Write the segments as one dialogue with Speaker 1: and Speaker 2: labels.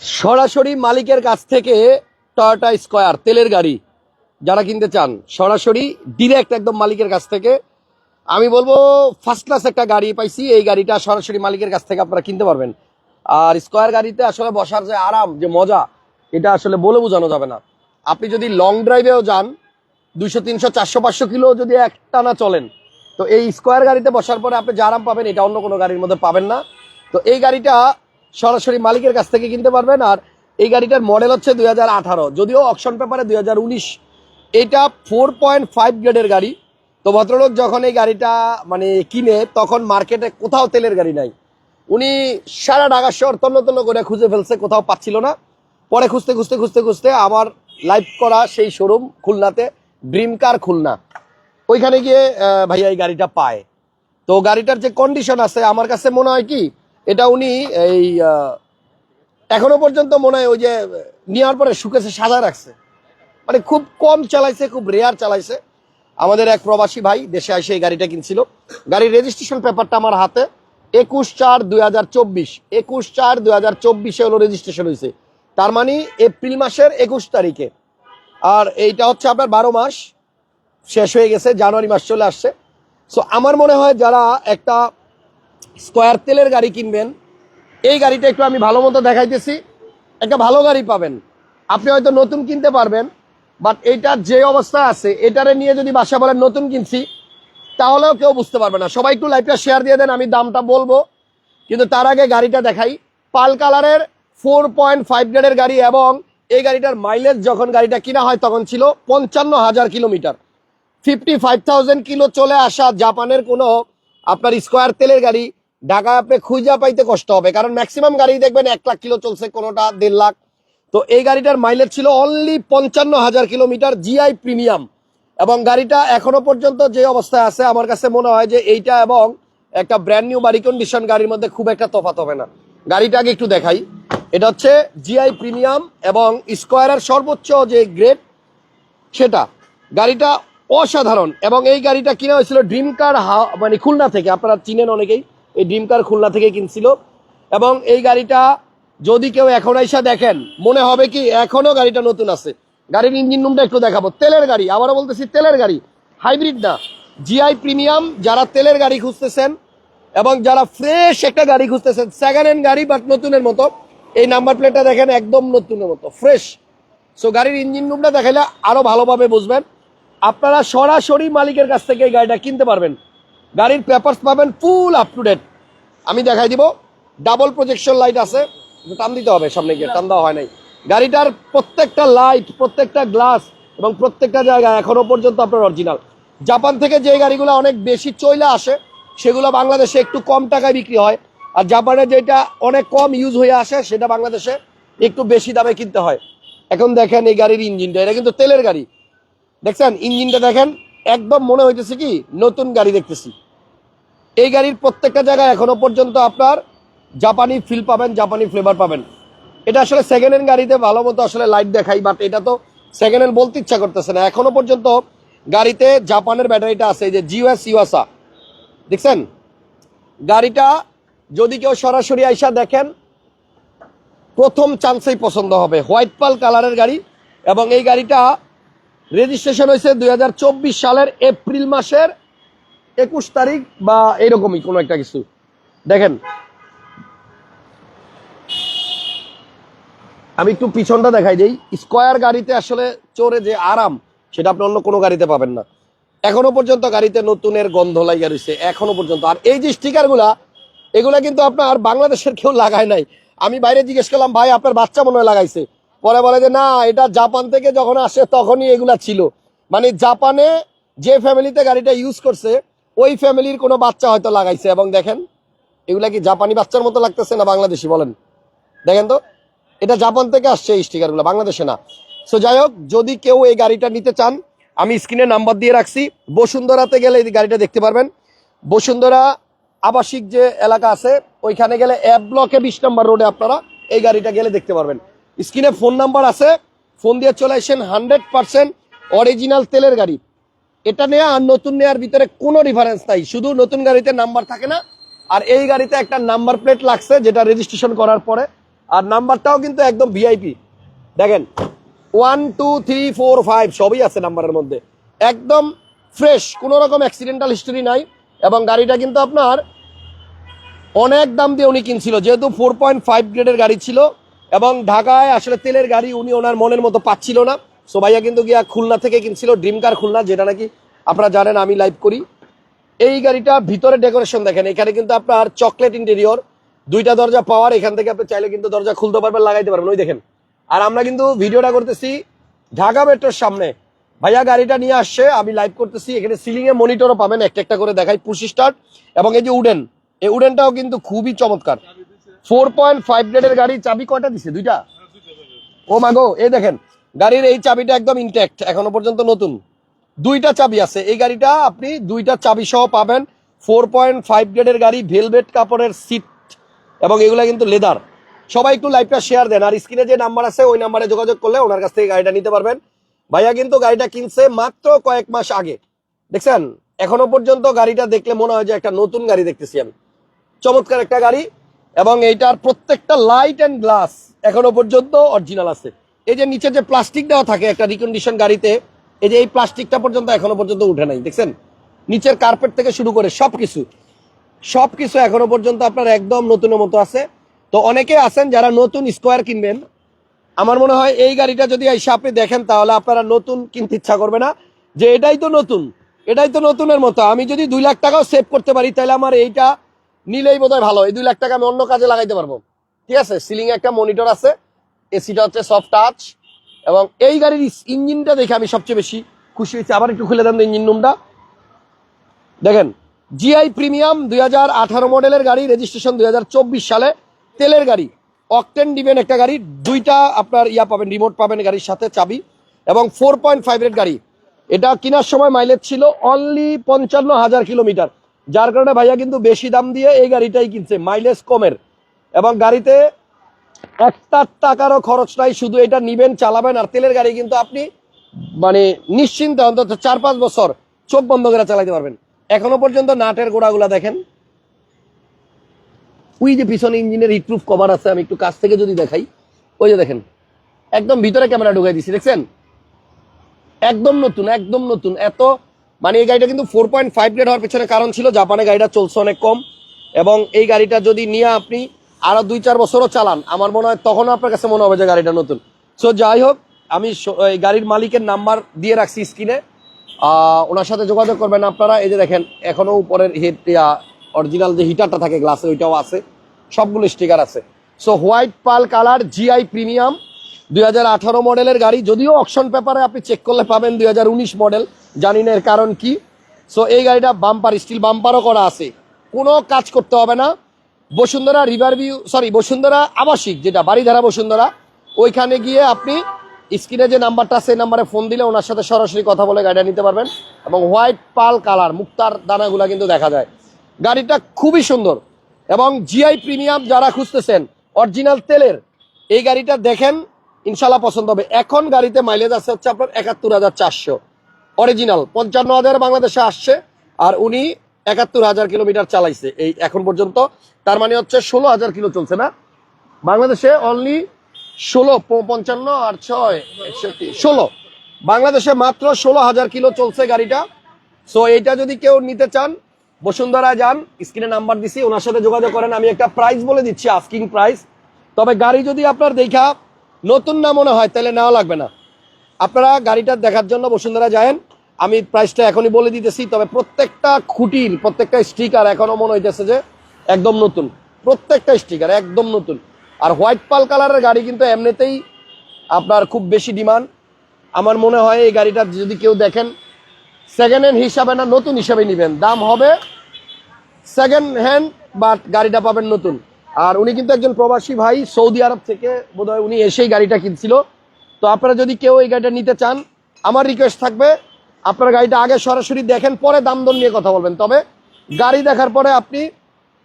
Speaker 1: সরাসরি মালিকের কাছ থেকে টয়োটা স্কয়ার তেলের গাড়ি, যারা কিনতে চান, সরাসরি ডিরেক্ট একদম মালিকের কাছ থেকে। আমি বলব ফার্স্ট ক্লাস একটা গাড়ি পাইছি, এই গাড়িটা সরাসরি মালিকের কাছ থেকে আপনারা কিনতে পারবেন। আর স্কয়ার গাড়িতে আসলে বসার যে আরাম, যে মজা, এটা আসলে বলে বোঝানো যাবে না। আপনি যদি লং ড্রাইভেও যান, দুইশো, তিনশো, চারশো, পাঁচশো কিলো যদি একটানা চলেন, তো এই স্কোয়ার গাড়িতে বসার পরে আপনি যে আরাম পাবেন, এটা অন্য কোনো গাড়ির মধ্যে পাবেন না। তো এই গাড়িটা সরাসরি মালিকের কাছ থেকে কিনতে পারবেন। আর এই গাড়িটার মডেল হচ্ছে দুই হাজার আঠারো। যদিও অকশন পেপারে দুই হাজার উনিশ, এটা ফোর পয়েন্ট ফাইভ গ্রেডের গাড়ি। তো ভদ্রলোক যখন এই গাড়িটা মানে কিনে, তখন মার্কেটে কোথাও তেলের গাড়ি নাই। উনি সারা ঢাকা শহর তন্ন তন্ন করে খুঁজে ফেলছে, কোথাও পাচ্ছিল না। পরে খুঁজতে খুঁজতে খুঁজতে খুঁজতে আমার লাইভ করা সেই শোরুম খুলনাতে ড্রিম কার খুলনা। ওইখানে গিয়ে ভাইয়া এই গাড়িটা পায়। তো গাড়িটার যে কন্ডিশন আছে, আমার কাছে মনে হয় কি এটা উনি এই এখনও পর্যন্ত মনে হয় ওই যে, নেওয়ার পরে শুকেছে সাদা রাখছে। মানে খুব কম চালাইছে, খুব রেয়ার চালাইছে। আমাদের এক প্রবাসী ভাই দেশে এসে এই গাড়িটা কিনছিল। গাড়ির রেজিস্ট্রেশন পেপারটা আমার হাতে। একুশ চার দুই হাজার চব্বিশ। একুশ চার দুই হাজার চব্বিশে হলো রেজিস্ট্রেশন হয়েছে তার মানে এপ্রিল মাসের একুশ তারিখে। আর এইটা হচ্ছে আপনার বারো মাস। শেষ হয়ে গেছে, জানুয়ারি মাস চলে আসছে। সো আমার মনে হয় যারা একটা স্কোয়ার তেলের গাড়ি কিনবেন। এই গাড়িটা একটু আমি ভালো মতো দেখাইতেছি। একটা ভালো গাড়ি পাবেন। আপনি হয়তো নতুন কিনতে পারবেন বাট এইটার যে অবস্থা আছে, এটারে নিয়ে যদি বাসা বলেন নতুন কিনছি, তাহলেও কেউ বুঝতে পারবে না। সবাই একটু লাইভটা শেয়ার দিয়ে দেন, আমি দামটা বলব। কিন্তু তার আগে গাড়িটা দেখাই। পাল কালারের ফোর পয়েন্ট ফাইভ গ্রেডের গাড়ি এবং এই গাড়িটার মাইলেজ যখন গাড়িটা কিনা হয়, তখন ছিল পঞ্চান্ন হাজার kilometre. Fifty five thousand kilo চলে আসা জাপানের কোনো আপনার স্কোয়ার তেলের গাড়ি ঢাকায় আপনি খুঁজা পাইতে কষ্ট হবে। কারণ ম্যাক্সিমাম গাড়ি দেখবেন এক লাখ কিলো চলছে, কোনোটা দেড় লাখ। তো এই গাড়িটার মাইলেজ ছিল অনলি পঞ্চান্ন হাজার কিলোমিটার জিআই প্রিমিয়াম এবং গাড়িটা এখনও পর্যন্ত যে অবস্থায় আছে, আমার কাছে মনে হয় যে এইটা এবং একটা ব্র্যান্ড নিউ বাড়ি কন্ডিশন গাড়ির মধ্যে খুব একটা তফাৎ হবে না। গাড়িটা আগে একটু দেখাই। এটা হচ্ছে জিআই প্রিমিয়াম এবং স্কোয়ারের সর্বোচ্চ যে গ্রেড সেটা। গাড়িটা অসাধারণ। এবং এই গাড়িটা কিনা হয়েছিল ড্রিম কার মানে খুলনা থেকে। আপনারা চিনেন অনেকেই, এই ড্রিম কার খুলনা থেকে কিনছিল। এবং এই গাড়িটা যদি কেউ এখন আইসা দেখেন, মনে হবে কি এখনও গাড়িটা নতুন আছে। গাড়ির ইঞ্জিন রুমটা একটু দেখাবো। তেলের গাড়ি, আবারও বলতেছি তেলের গাড়ি। হাইব্রিড না। জিআই প্রিমিয়াম যারা তেলের গাড়ি খুঁজতেছেন এবং যারা ফ্রেশ একটা গাড়ি খুঁজতেছেন সেকেন্ড হ্যান্ড গাড়ি বাট নতুনের মতো, এই নাম্বার প্লেটটা দেখেন একদম নতুনের মতো ফ্রেশ সো গাড়ির ইঞ্জিন রুমটা দেখাইলে আরও ভালোভাবে বুঝবেন। আপনারা সরাসরি মালিকের কাছ থেকে এই গাড়িটা কিনতে পারবেন। গাড়ির পেপারস পাবেন ফুল আপ টু ডেট আমি দেখাই দিব। ডাবল প্রজেকশন লাইট আছে। টান দিতে হবে সামনে গিয়ে, টান দেওয়া হয় নাই। গাড়িটার প্রত্যেকটা লাইট প্রত্যেকটা গ্লাস এবং প্রত্যেকটা জায়গায় এখনও পর্যন্ত আপনার অরিজিনাল জাপান থেকে যে গাড়িগুলো অনেক বেশি চইলা আসে, সেগুলো বাংলাদেশে একটু কম টাকায় বিক্রি হয়। আর জাপানে যেটা অনেক কম ইউজ হয়ে আসে, সেটা বাংলাদেশে একটু বেশি দামে কিনতে হয়। এখন দেখেন এই গাড়ির ইঞ্জিনটা এটা কিন্তু তেলের গাড়ি। দেখছেন, ইঞ্জিনটা দেখেন, একদম মনে হইতেছে কি, নতুন গাড়ি দেখতেছি। এই গাড়ির প্রত্যেকটা জায়গায় এখনও পর্যন্ত আপনার জাপানি ফিল পাবেন, জাপানি ফ্লেভার পাবেন। এটা আসলে সেকেন্ড হ্যান্ড গাড়িতে ভালো মতো আসলে লাইট দেখাই বাট এটা তো সেকেন্ড হ্যান্ড বলতে ইচ্ছা করতেছে না। এখনও পর্যন্ত গাড়িতে জাপানের ব্যাটারিটা আছে যে জিওএস ইউএসা দেখছেন? গাড়িটা যদি কেউ সরাসরি আইসা দেখেন, প্রথম চান্সেই পছন্দ হবে। হোয়াইট পাল কালারের গাড়ি এবং এই গাড়িটা রেজিস্ট্রেশন হয়েছে দুই হাজার চব্বিশ সালের এপ্রিল মাসের একুশ তারিখ বা এরকমই কোনো একটা কিছু। দেখেন। আমি একটু পিছনটা দেখাই দিই। স্কোয়ার গাড়িতে আসলে চোরে যে আরাম, সেটা আপনি অন্য কোনো গাড়িতে পাবেন না। এখনও পর্যন্ত গাড়িতে নতুনের গন্ধ লাগিয়ে রয়েছে এখনও পর্যন্ত। আর এই যে স্টিকারগুলা এগুলা কিন্তু আপনার বাংলাদেশের কেউ লাগায় নাই। আমি বাইরে জিজ্ঞেস করলাম, ভাই, আপনার বাচ্চা মনে হয় লাগাইছে। পরে বলে যে, না, এটা জাপান থেকে যখন আসে তখনই এগুলা ছিল। মানে জাপানে যে ফ্যামিলিতে গাড়িটা ইউজ করছে, ওই ফ্যামিলির কোনো বাচ্চা হয়তো লাগাইছে। এবং দেখেন, এগুলা কি জাপানি বাচ্চার মতো লাগতেছে না বাংলাদেশি বলেন? দেখেন তো, এটা জাপান থেকে আসছে এই স্টিকারগুলো বাংলাদেশে না। সো যাই হোক, যদি কেউ এই গাড়িটা নিতে চান, আমি স্ক্রিনে নাম্বার দিয়ে রাখছি। বসুন্ধরাতে গেলে এই গাড়িটা দেখতে পারবেন। বসুন্ধরা আবাসিক যে এলাকা আছে, ওইখানে গেলে এক ব্লকে বিশ নম্বর রোডে আপনারা এই গাড়িটা গেলে দেখতে পারবেন। স্ক্রিনে ফোন নাম্বার আছে। ফোন দিয়ে চলে আসেন হান্ড্রেড পার্সেন্ট অরিজিনাল তেলের গাড়ি। এটা নেওয়া আর নতুন নেওয়ার ভিতরে কোনো ডিফারেন্স নাই। শুধু নতুন গাড়িতে নাম্বার থাকে না। আর এই গাড়িতে একটা নাম্বার প্লেট লাগছে, যেটা রেজিস্ট্রেশন করার পরে। আর নাম্বারটাও কিন্তু একদম ভিআইপি দেখেন one two three four five সবই আছে নাম্বারের মধ্যে। একদম ফ্রেশ কোনো রকম অ্যাক্সিডেন্টাল হিস্টোরি নাই। এবং গাড়িটা কিন্তু আপনার অনেক দাম দিয়ে উনি কিনছিল। যেহেতু ফোর পয়েন্ট ফাইভ গ্রেডের গাড়ি ছিল এবং ঢাকায় আসলে তেলের গাড়ি উনি ওনার মনের মতো পাচ্ছিল না। সো ভাইয়া কিন্তু গিয়া খুলনা থেকে কিনছিল ড্রিম কার খুলনা, যেটা নাকি আপনারা জানেন, আমি লাইভ করি। এই গাড়িটা ভিতরে ডেকোরেশন দেখেন, এখানে কিন্তু আপনার চকলেট ইন্টেরিয়র দুইটা দরজা পাওয়ার, এখান থেকে আপনি চাইলে কিন্তু দরজা খুলতে পারবেন, লাগাইতে পারবেন। ওই দেখেন, আর আমরা কিন্তু ভিডিওটা করতেছি ঢাকা মেট্রোর সামনে। ভাইয়া গাড়িটা নিয়ে আসছে, আমি লাইভ করতেছি, এখানে সিলিং এ মনিটরও পাবেন, একটা একটা করে দেখাই পুশি স্টার্ট এবং এই যে উডেন, এই উডেনটাও কিন্তু খুবই চমৎকার। ফোর পয়েন্ট ফাইভ গ্রেডের গাড়ি চাবি কয়টা দিছে? দুইটা? ও মাগো এই দেখেন, গাড়ির এই চাবিটা একদম ইনটেক্ট এখনও পর্যন্ত নতুন। দুইটা চাবি আছে। এই গাড়িটা আপনি দুইটা চাবি সহ পাবেন। ফোর পয়েন্ট ফাইভ গ্রেডের গাড়ি, ভেলভেট কাপড়ের সিট এবং এগুলা কিন্তু লেদার সবাই একটু লাইভটা শেয়ার দেন। আর স্ক্রিনে যে নাম্বার আছে, ওই নাম্বারে যোগাযোগ করলে ওনার কাছ থেকে গাড়িটা নিতে পারবেন। ভাইয়া কিন্তু গাড়িটা কিনছে মাত্র কয়েক মাস আগে। দেখছেন? এখনও পর্যন্ত গাড়িটা দেখলে মনে হয় যে একটা নতুন গাড়ি দেখতেছি আমি। চমৎকার একটা গাড়ি। এবং এইটার প্রত্যেকটা লাইট অ্যান্ড গ্লাস এখনও পর্যন্ত অরিজিনাল আছে। এই যে নিচে যে প্লাস্টিক দেওয়া থাকে একটা রিকন্ডিশন গাড়িতে, এই যে এই প্লাস্টিকটা পর্যন্ত এখনও পর্যন্ত উঠে নাই, দেখছেন? নিচের কার্পেট থেকে শুরু করে সব কিছু সব কিছু এখনও পর্যন্ত আপনার একদম নতুনের মতো আছে। তো অনেকে আছেন যারা নতুন স্কোয়ার কিনবেন। আমার মনে হয় এই গাড়িটা যদি এসে আপনি দেখেন, তাহলে আপনারা নতুন কিনতে ইচ্ছা করবে না। যে এটাই তো নতুন, এটাই তো নতুনের মতো। আমি যদি দুই লাখ টাকাও সেভ করতে পারি, তাহলে আমার এইটা নিলেই বোধহয় ভালো। এই দুই লাখ টাকা আমি অন্য কাজে লাগাইতে পারব। ঠিক আছে? সিলিং একটা মনিটর আছে। এসিটা হচ্ছে সফট টাচ এবং এই গাড়ির ইঞ্জিনটা দেখে আমি সবচেয়ে বেশি খুশি হয়েছি। আবার একটু খুলে দেন ইঞ্জিন রুমটা দেখেন জিআই প্রিমিয়াম দুই মডেলের গাড়ি রেজিস্ট্রেশন দু হাজার চব্বিশ সালে। তেলের গাড়ি অকটেন দিবেন একটা গাড়ি। দুইটা আপনার ইয়া পাবেন রিমোট পাবেন গাড়ির সাথে চাবি এবং ফোর পয়েন্ট ফাইভ গাড়ি। এটা কেনার সময় মাইলেজ ছিল অনলি পঞ্চান্ন হাজার কিলোমিটার যার কারণে ভাইয়া কিন্তু বেশি দাম দিয়ে এই গাড়িটাই কিনছে মাইলেজ কমের। এবং গাড়িতে একটা টাকারও খরচ নাই, শুধু এটা নিবেন, চালাবেন, আর তেলের গাড়ি কিন্তু আপনি মানে নিশ্চিন্তে অন্তত চার পাঁচ বছর চোখ বন্ধ করে চালাতে পারবেন। এখনও পর্যন্ত নাটের গোড়াগুলা দেখেন। ওই যে পিছনে ইঞ্জিনের হিটপ্রুফ কভার আছে, আমি একটু কাছ থেকে যদি দেখাই। ওই যে দেখেন, একদম ভিতরে ক্যামেরা ঢুকাই দিছি, দেখছেন? একদম নতুন একদম নতুন, এত মানে এই গাড়িটা কিন্তু ফোর পয়েন্ট ফাইভ গ্রেড হওয়ার পেছনে কারণ ছিল জাপানে গাড়িটা চলছে অনেক কম। এবং এই গাড়িটা যদি নিয়ে আপনি আরও দুই চার বছরও চালান, আমার মনে হয় তখনও আপনার কাছে মনে হবে যে গাড়িটা নতুন। সো যাই হোক, আমি এই গাড়ির মালিকের নাম্বার দিয়ে রাখছি স্ক্রিনে। ওনার সাথে যোগাযোগ করবেন আপনারা। এই যে দেখেন, এখনও উপরের হেড অরিজিনাল যে হিটারটা থাকে গ্লাসে ওইটাও আছে। সবগুলো স্টিকার আছে। So white pearl colour GI premium দুই হাজার আঠারো মডেলের গাড়ি, যদিও অকশন পেপারে আপনি চেক করলে পাবেন দুই হাজার উনিশ মডেল জানি না এর কারণ কি। সো এই গাড়িটা বাম্পার স্টিল বাম্পারও করা আছে। কোনো কাজ করতে হবে না। Bashundhara river view sorry Bashundhara আবাসিক, যেটা বাড়িধারা বসুন্ধরা, ওইখানে গিয়ে আপনি স্ক্রিনে যে নাম্বারটা সেই নাম্বারে ফোন দিলে ওনার সাথে সরাসরি কথা বলে গাড়িটা নিতে পারবেন এবং হোয়াইট পাল কালার মুক্তার দানাগুলা কিন্তু দেখা যায়। গাড়িটা খুবই সুন্দর এবং জিআই প্রিমিয়াম যারা খুঁজতেছেন অরিজিনাল তেলের, এই গাড়িটা দেখেন ইনশাল্লাহ পছন্দ হবে। এখন গাড়িতে মাইলেজ আছে হচ্ছে আপনার একাত্তর হাজার চারশো। অরিজিনাল পঞ্চান্ন হাজার বাংলাদেশে আসছে, আর উনি একাত্তর হাজার কিলোমিটার চালাইছে এই এখন পর্যন্ত। তার মানে হচ্ছে ষোলো হাজার কিলো চলছে না? বাংলাদেশে অনলি ষোলো, পঞ্চান্ন আর ছয়, একষট্টি, ষোলো। বাংলাদেশে মাত্র ষোলো হাজার কিলো চলছে গাড়িটা। সো এইটা যদি কেউ নিতে চান, বসুন্ধরা যান, স্ক্রিনে নাম্বার দিছি, ওনার সাথে যোগাযোগ করেন। আমি একটা প্রাইস বলে দিচ্ছি আস্কিং প্রাইস তবে গাড়ি যদি আপনার দেখা নতুন না মনে হয়, তাহলে নেওয়া লাগবে না। আপনারা গাড়িটা দেখার জন্য বসুন্ধরা যায়েন। আমি প্রাইসটা এখনই বলে দিতেছি, তবে প্রত্যেকটা খুঁটির, প্রত্যেকটা স্টিকার এখনও মনে হইতেছে যে একদম নতুন। প্রত্যেকটা স্টিকার একদম নতুন। আর হোয়াইট পাল কালারের গাড়ি কিন্তু এমনিতেই আপনার খুব বেশি ডিমান্ড আমার মনে হয় এই গাড়িটা যদি কেউ দেখেন সেকেন্ড হ্যান্ড হিসাবে না, নতুন হিসাবে নেবেন। দাম হবে সেকেন্ড হ্যান্ড বাট গাড়িটা পাবেন নতুন। আর উনি কিন্তু একজন প্রবাসী ভাই সৌদি আরব থেকে, বোধহয় উনি এসেই গাড়িটা কিনছিল। তো আপনারা যদি কেউ এই গাড়িটা নিতে চান, আমার রিকোয়েস্ট থাকবে, আপনার গাড়িটা আগে সরাসরি দেখেন, পরে দাম দর নিয়ে কথা বলবেন। তবে গাড়ি দেখার পরে আপনি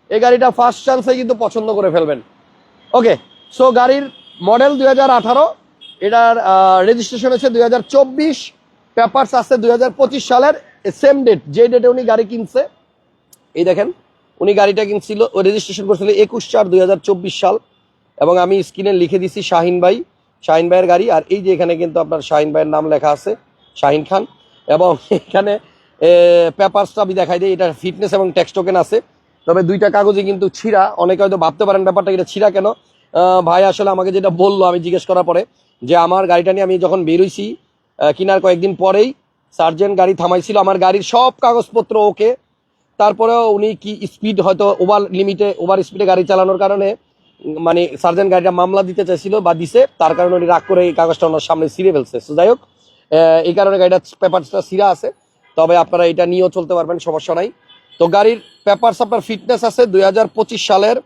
Speaker 1: এই গাড়িটা ফার্স্ট চান্সে কিন্তু পছন্দ করে ফেলবেন। ওকে সো গাড়ির মডেল দুই হাজার আঠারো, এটার রেজিস্ট্রেশন হচ্ছে দুই হাজার চব্বিশ পেপার্স আসছে দুই হাজার পঁচিশ সালের সেম ডেট যে ডেটে উনি গাড়ি কিনছে। এই দেখেন। উনি গাড়িটা কিনছিল রেজিস্ট্রেশন করছিল একুশ চার দুই সাল। এবং আমি স্ক্রিনে লিখে দিছি শাহিন ভাই, শাহিন ভাইয়ের গাড়ি। আর এই যে এখানে কিন্তু আপনার শাহিন ভাইয়ের নাম লেখা আছে, শাহিন খান। এবং এখানে পেপারসটা আমি দেখাই দিই এটা ফিটনেস এবং ট্যাক্স টোকেন আছে। তবে দুইটা কাগজে কিন্তু ছিঁড়া, অনেকে হয়তো ভাবতে পারেন ব্যাপারটা এটা ছিঁড়া কেন। ভাই আসলে আমাকে যেটা বলল, আমি জিজ্ঞেস করার পরে যে আমার গাড়িটা নিয়ে আমি যখন বেরোইছি কেনার কয়েকদিন পরেই সার্জেন্ট গাড়ি থামাইছিল। আমার গাড়ির সব কাগজপত্র ওকে তারপরেও উনি কি স্পিড হয়তো ওভার লিমিটে ওভার স্পিডে গাড়ি চালানোর কারণে মানে সার্জেন্ট গাড়িটা মামলা দিতে চাইছিল বা দিছে তার কারণে উনি রাগ করে এই কাগজটা ওনার সামনে ছিঁড়ে ফেলছে। So, যাই হোক এই কারণে গাড়িটা পেপারসটা ছিঁড়া আছে। তবে আপনারা এটা নিয়েও চলতে পারবেন সমস্যা নাই। তো গাড়ির পেপারস আপনার ফিটনেস আছে দু হাজার পঁচিশ সালের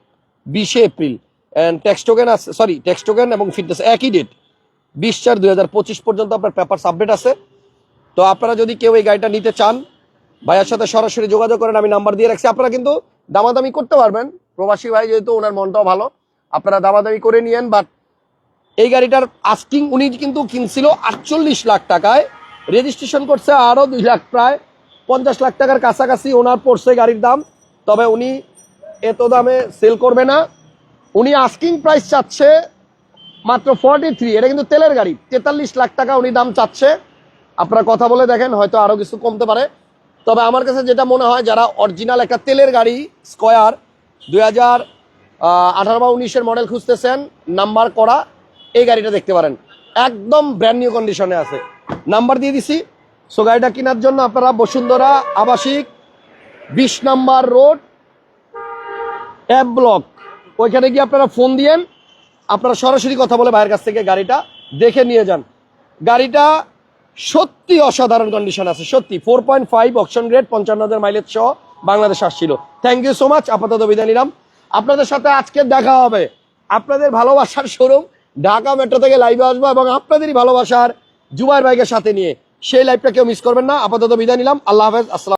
Speaker 1: বিশে এপ্রিল। অ্যান্ড ট্যাক্স আছে সরি ট্যাক্স এবং ফিটনেস একই ডেট বিশ চার দুই পর্যন্ত আপনার পেপারস আপডেট আছে। তো আপনারা যদি কেউ এই গাড়িটা নিতে চান ভাইয়ের সাথে সরাসরি যোগাযোগ করেন, আমি নাম্বার দিয়ে রাখছি। আপনারা কিন্তু দামাদামি করতে পারবেন। প্রবাসী ভাই যেহেতু ওনার মনটাও ভালো, আপনারা দামাদামি করে নিয়েন বাট এই গাড়িটার আস্কিং উনি কিন্তু কিনছিল আটচল্লিশ লাখ টাকায়। রেজিস্ট্রেশন করছে আরও দুই লাখ প্রায়। পঞ্চাশ লাখ টাকার কাছাকাছি ওনার পড়ছে গাড়ির দাম। তবে উনি এত দামে সেল করবে না। উনি আস্কিং প্রাইস চাচ্ছে মাত্র ফর্টি থ্রি এটা কিন্তু তেলের গাড়ি। তেতাল্লিশ লাখ টাকা উনি দাম চাচ্ছে। আপনারা কথা বলে দেখেন, হয়তো আরও কিছু কমতে পারে। তবে আমার কাছে যেটা মনে হয়, যারা অরিজিনাল একটা তেলের গাড়ি স্কোয়ার দুই হাজার আঠারো বা উনিশের মডেল খুঁজতেছেন নাম্বার করা, এই গাড়িটা দেখতে পারেন। একদম ব্র্যান্ড নিউ কন্ডিশনে আছে। নাম্বার দিয়ে দিছি। সো গাড়িটা কেনার জন্য আপনারা বসুন্ধরা আবাসিক, বিশ নাম্বার রোড অ্যাপ ব্লক ওইখানে গিয়ে আপনারা ফোন দিয়েন। আপনারা সরাসরি কথা বলে ভাইয়ের কাছ থেকে গাড়িটা দেখে নিয়ে যান। গাড়িটা সত্যি অসাধারণ কন্ডিশন আছে, সত্যি। Four point five option grade পঞ্চান্ন হাজার মাইলেজ সহ বাংলাদেশ আসছিল। থ্যাংক ইউ সো মাচ আপাতত বিদায় নিলাম। আপনাদের সাথে আজকে দেখা হবে। আপনাদের ভালোবাসার শোরুম ঢাকা মেট্রো থেকে লাইভে আসব এবং আপনাদেরই ভালোবাসার জুবাইর ভাইকে সাথে নিয়ে। সেই লাইভটা কেউ মিস করবেন না। আপাতত বিদায় নিলাম। আল্লাহ হাফেজ, আসসালাম